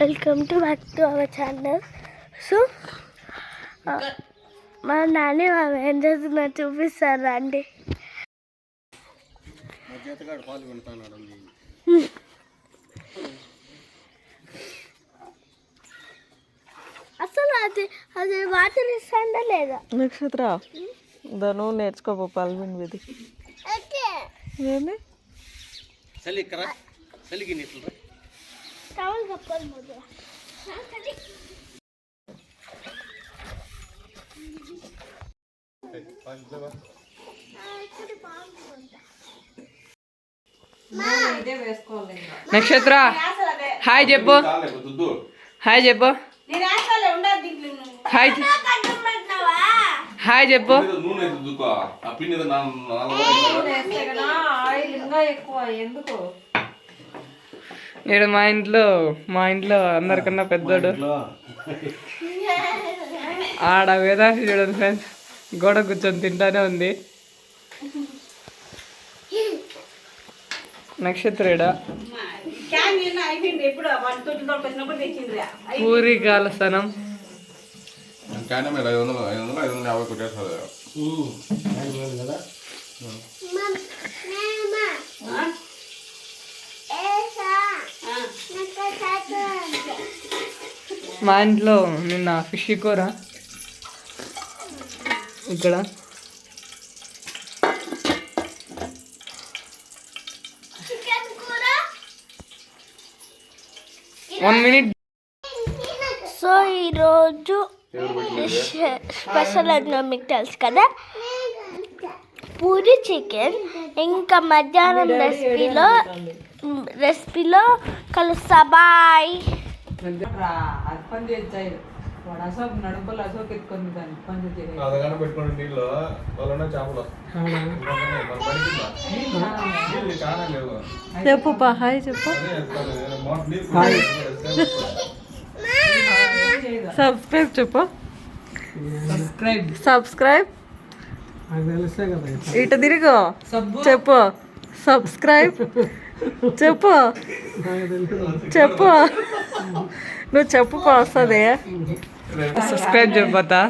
Welcome to back to our channel. So మా నాన్న మా ఏం చేస్తున్నారు చూపిస్తారు అండి? వింటున్నాడు అసలు అది అది వాటర్ ఇస్తాందా లేదా? నక్షత్ర ధను నేర్చుకోపో పాల్గొని విధి ఏంది? చలి ఇక్కడ చలికి నీళ్ళు కప్పాలి ముందు నక్షత్ర హాయ్ చెప్పు. హాయ్ చెప్పు. హాయ్ హాయ్ చెప్పు. నూనె ఇక్కడ మా ఇంట్లో మా ఇంట్లో అందరికన్నా పెద్దోడు. ఆడ వేదాసి చూడండి ఫ్రెండ్స్ గోడ కూర్చొని తింటానే ఉంది. నక్షత్రేడ. పూరి కాలస్థానం క్యాండ మా ఇంట్లో నిన్న ఫిష్ కూర. ఇక్కడ. వన్ మినిట్ సో ఈరోజు స్పెషల్ అన్న మీకు తెలుసు కదా? పూరి చికెన్. ఇంకా మధ్యాహ్నం రెసిపీలో రెసిపీలో కలుస్తా బాయ్ నడుపులు అశోక్ ఎత్తుకొని పెట్టుకుని నీళ్ళు. చేపలు. చెప్పు హాయ్ చెప్పు. సబ్స్క్రైబ్ చెప్పు. సబ్స్క్రైబ్. సబ్స్క్రైబ్. ఇటు తిరిగు. చెప్పు. సబ్స్క్రైబ్. చెప్పు. చెప్పు. నువ్వు చెప్పు పా వస్తుంది. సబ్స్క్రైబ్ చెప్పతా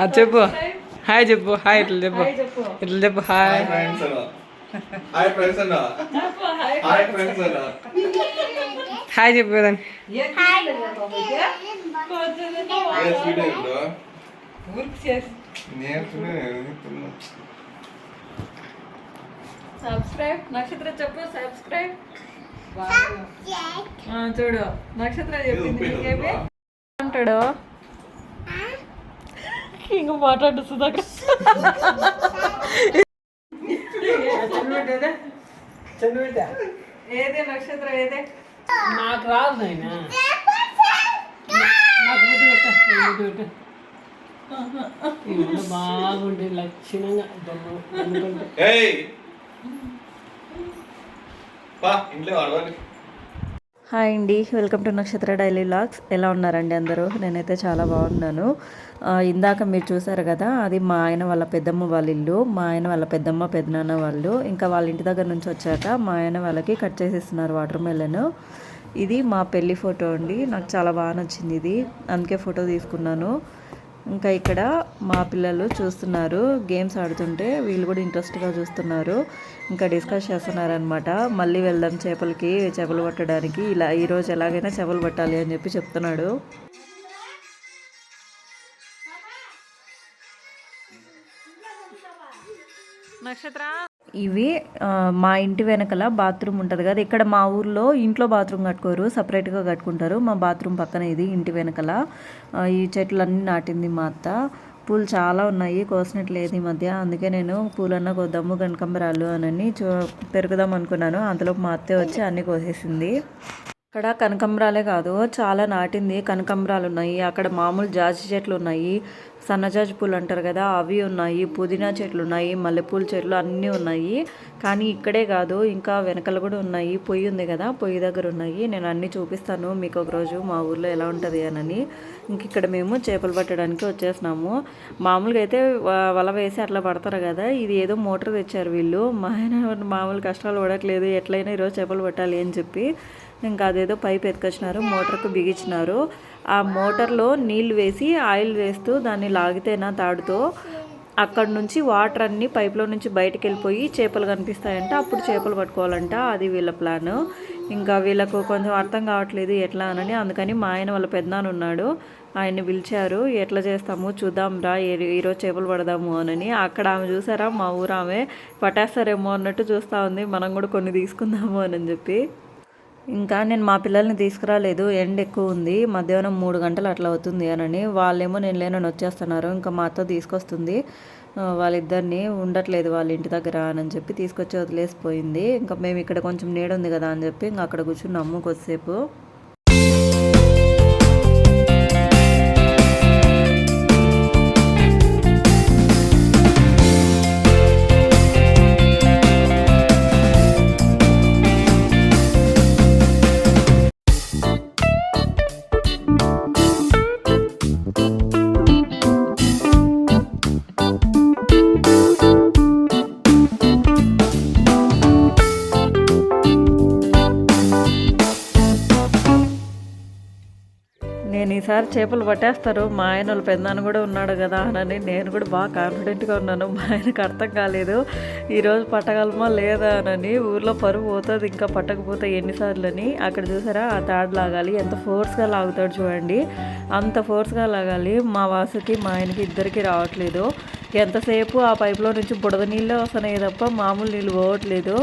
అది చెప్పు. హాయ్ చెప్పు. హాయ్ ఇట్లా చెప్పు. ఇట్లా చెప్పు హాయ్ హాయ్ ఫ్రెండ్స్ అన్న. హాయ్ ఫ్రెండ్స్ అన్న. హాయ్ చెప్పు కదండి నేర్చుకునే సబ్స్క్రైబ్ నక్షత్ర చెప్పు సబ్స్క్రైబ్ చూడు. నక్షత్ర చెప్పింది నీకేమి అంటాడు. ఇంక మాట్లాడు సుధాకర్. ఏదే నక్షత్రం ఏదే? నాకు రాదు నాయన. బాగుండే లక్షణంగా. హాయ్ అండి welcome to Nakshatra daily logs ఎలా ఉన్నారండి అందరూ? నేనైతే చాలా బాగున్నాను. ఇందాక మీరు చూసారు కదా అది మా ఆయన వాళ్ళ పెద్దమ్మ వాళ్ళ ఇల్లు మా ఆయన వాళ్ళ పెద్దమ్మ పెద్దనాన్న వాళ్ళు. ఇంకా వాళ్ళ ఇంటి దగ్గర నుంచి వచ్చాక మా ఆయన వాళ్ళకి కట్ చేసేస్తున్నారు వాటర్ మెలన్. ఇది మా పెళ్ళి ఫోటో అండి. నాకు చాలా బాగా నచ్చింది ఇది. అందుకే ఫోటో తీసుకున్నాను. ఇంకా ఇక్కడ మా పిల్లలు చూస్తున్నారు గేమ్స్ ఆడుతుంటే వీళ్ళు కూడా ఇంట్రెస్ట్గా చూస్తున్నారు. ఇంకా డిస్కస్ చేస్తున్నారనమాట మళ్ళీ వెళ్దాం చేపలకి చేపలు పట్టడానికి. ఇలా ఈరోజు ఎలాగైనా చేపలు పట్టాలి అని చెప్పి చెప్తున్నాడు. నక్షత్ర? ఇవి మా ఇంటి వెనకల బాత్రూమ్ ఉంటుంది కదా ఇక్కడ మా ఊర్లో ఇంట్లో బాత్రూమ్ కట్టుకోరు సపరేట్గా కట్టుకుంటారు. మా బాత్రూమ్ పక్కన ఇది ఇంటి వెనకల. ఈ చెట్లన్నీ నాటింది మా అత్త. పూలు చాలా ఉన్నాయి కోసినట్లేదు ఈ మధ్య. అందుకే నేను పూలన్నా కొద్దాము కనకంబరాలు అని చూ పెరుగుదాం అనుకున్నాను. అంతలో మా అత్తే వచ్చి అన్నీ కోసేసింది. అక్కడ కనకంబరాలే కాదు చాలా నాటింది కనకంబరాలు ఉన్నాయి. అక్కడ మామూలు జాజి చెట్లు ఉన్నాయి. సన్నజాజి పూలు అంటారు కదా అవి ఉన్నాయి పుదీనా చెట్లు ఉన్నాయి మల్లెపూల చెట్లు అన్నీ ఉన్నాయి. కానీ ఇక్కడే కాదు ఇంకా వెనకలు కూడా ఉన్నాయి. పొయ్యి ఉంది కదా పొయ్యి దగ్గర ఉన్నాయి. నేను అన్నీ చూపిస్తాను. మీకు ఒకరోజు మా ఊర్లో ఎలా ఉంటుంది అని ఇంక ఇక్కడ మేము చేపలు పట్టడానికి వచ్చేసినాము. మామూలుగా అయితే వల వేసి అట్లా పడతారు కదా. ఇది ఏదో మోటార్ తెచ్చారు వీళ్ళు. మా ఆయన మామూలు కష్టాలు పడట్లేదు. ఎట్లయినా ఈరోజు చేపలు పట్టాలి అని చెప్పి ఇంకా అదేదో పైప్ ఎత్తుకొచ్చినారు మోటార్కు బిగించినారు. ఆ మోటార్లో నీళ్ళు వేసి ఆయిల్ వేస్తూ దాన్ని లాగితేనా తాడుతో అక్కడ నుంచి వాటర్ అన్నీ పైప్లో నుంచి బయటకు వెళ్ళిపోయి చేపలు కనిపిస్తాయంట. అప్పుడు చేపలు పట్టుకోవాలంట. అది వీళ్ళ ప్లాన్. ఇంకా వీళ్ళకు కొంచెం అర్థం కావట్లేదు ఎట్లా అని. అందుకని మా ఆయన వాళ్ళ పెద్దనాన్న ఉన్నాడు. ఆయన్ని పిలిచారు. ఎట్లా చేస్తాము? చూద్దాం రా. ఈరోజు చేపలు పడదాము అని అక్కడ ఆమె చూసారా? మా ఊరు ఆమె పట్టేస్తారేమో అన్నట్టు చూస్తూ ఉంది. మనం కూడా కొన్ని తీసుకుందాము అని చెప్పి. ఇంకా నేను మా పిల్లల్ని తీసుకురాలేదు ఎండ ఎక్కువ ఉంది మధ్యాహ్నం మూడు గంటలు అట్లా అవుతుంది అని వాళ్ళేమో నేను లేనని వచ్చేస్తున్నారు ఇంకా మా అత్త తీసుకొస్తుంది. వాళ్ళిద్దరిని ఉండట్లేదు వాళ్ళ ఇంటి దగ్గర అని చెప్పి తీసుకొచ్చి వదిలేసిపోయింది. ఇంకా మేము ఇక్కడ కొంచెం నీడ ఉంది కదా అని చెప్పి ఇంకా అక్కడ కూర్చున్నాము కొద్దిసేపు. ఈసారి చేపలు పట్టేస్తారు. మా ఆయన వాళ్ళ పెద్దనాన్న కూడా ఉన్నాడు కదా అని నేను కూడా బాగా కాన్ఫిడెంట్గా ఉన్నాను. మా ఆయనకు అర్థం కాలేదు. ఈరోజు పట్టగలమా లేదా అని ఊర్లో పరువు పోతుంది ఇంకా పట్టకపోతే ఎన్నిసార్లు అని అక్కడ చూసారా? ఆ తాడు లాగాలి. ఎంత ఫోర్స్గా లాగుతాడు చూడండి. అంత ఫోర్స్గా లాగాలి. మా వాసుకి మా ఆయనకి ఇద్దరికి రావట్లేదు. ఎంతసేపు ఆ పైపులో నుంచి బుడద నీళ్ళే వస్తున్నాయి తప్ప మామూలు నీళ్ళు పోవట్లేదు.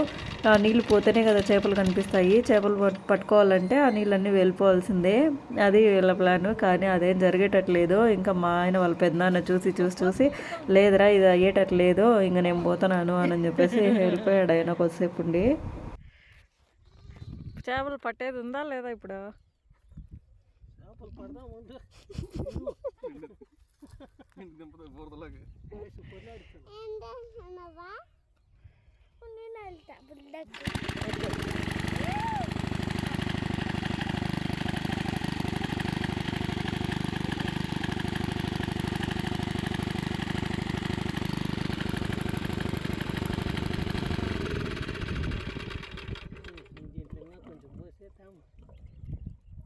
నీళ్ళు పోతేనే కదా చేపలు కనిపిస్తాయి. చేపలు పట్- పట్టుకోవాలంటే ఆ నీళ్ళన్నీ వెళ్ళిపోవాల్సిందే. అది వీళ్ళ ప్లాన్. కానీ అదేం జరిగేటట్లేదు. ఇంకా మా ఆయన వాళ్ళ పెద్దనాన్న చూసి చూసి చూసి లేదురా ఇది అయ్యేటట్లేదు. ఇంకా నేను పోతున్నాను అని చెప్పేసి వెళ్ళిపోయాడు ఆయన కొద్దిసేపు ఉండి. చేపలు పట్టేది ఉందా లేదా ఇప్పుడు? నేను వెళ్తా బుల్లకి కొంచెం పోసేద్దాం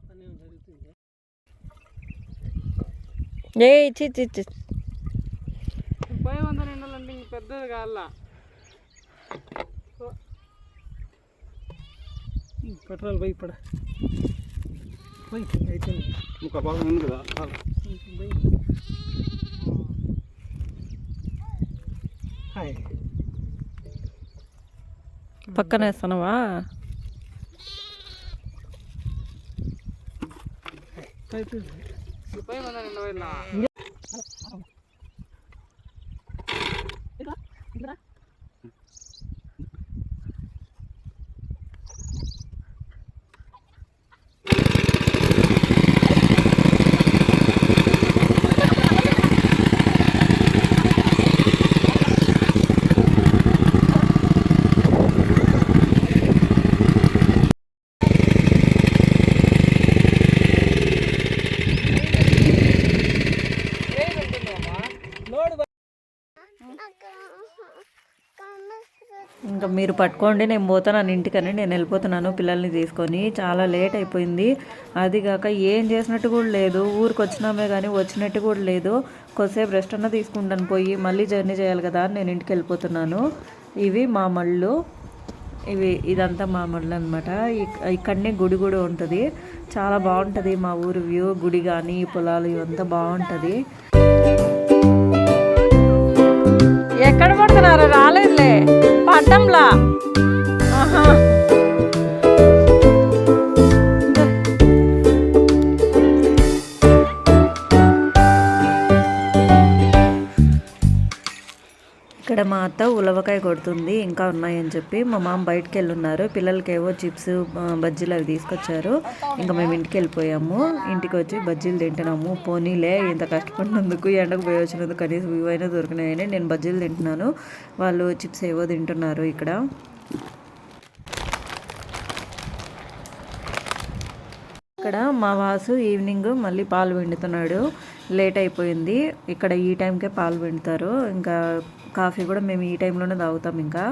పని ఏం జరుగుతుంది ఏ చి ఇచ్చి ఇచ్చి పై వంద నిండాలంటే ఇంక పెద్దది కావాలా పెట్రోల్ పోయి పడ. పోయి అయితే ఒక భాగం ఉంది కదా? పోయి హాయ్. పక్కన వేస్తున్నావా? అయిపోయింది మీరు పట్టుకోండి నేను పోతున్నాను ఇంటికని నేను వెళ్ళిపోతున్నాను పిల్లల్ని తీసుకొని. చాలా లేట్ అయిపోయింది. అది కాక ఏం చేసినట్టు కూడా లేదు. ఊరికి వచ్చినామే కానీ వచ్చినట్టు కూడా లేదు. కొద్దిసేపు రెస్ట్ అన్న తీసుకుంటాను పోయి మళ్ళీ జర్నీ చేయాలి కదా అని నేను ఇంటికి వెళ్ళిపోతున్నాను. ఇవి మా మళ్ళు ఇవి ఇదంతా మా మళ్ళు అనమాట ఇక్కడనే గుడి కూడా ఉంటుంది. చాలా బాగుంటుంది మా ఊరు వ్యూ గుడి కానీ పొలాలు ఇవంతా బాగుంటుంది. ఎక్కడ పడుతున్నారు రాలేదులే. மாட்டோம்ல ఇక్కడ మా అత్త ఉలవకాయ కొడుతుంది ఇంకా ఉన్నాయని చెప్పి మా మామ బయటకు వెళ్ళున్నారు పిల్లలకేవో చిప్స్ బజ్జీలు అవి తీసుకొచ్చారు. ఇంకా మేము ఇంటికి వెళ్ళిపోయాము ఇంటికి వచ్చి బజ్జీలు తింటున్నాము. పోనీలే ఇంత కష్టపడినందుకు ఎండకు పోయి వచ్చినందుకు కనీసం ఇవైనా దొరికినాయని నేను బజ్జీలు తింటున్నాను. వాళ్ళు చిప్స్ ఏవో తింటున్నారు ఇక్కడ. ఇక్కడ మా వాసు ఈవినింగ్ మళ్ళీ పాలు పిండుతున్నాడు. లేట్ అయిపోయింది. ఇక్కడ ఈ టైంకే పాలు పిండుతారు. ఇంకా కాఫీ కూడా మేము ఈ టైంలోనే తాగుతాం ఇంకా.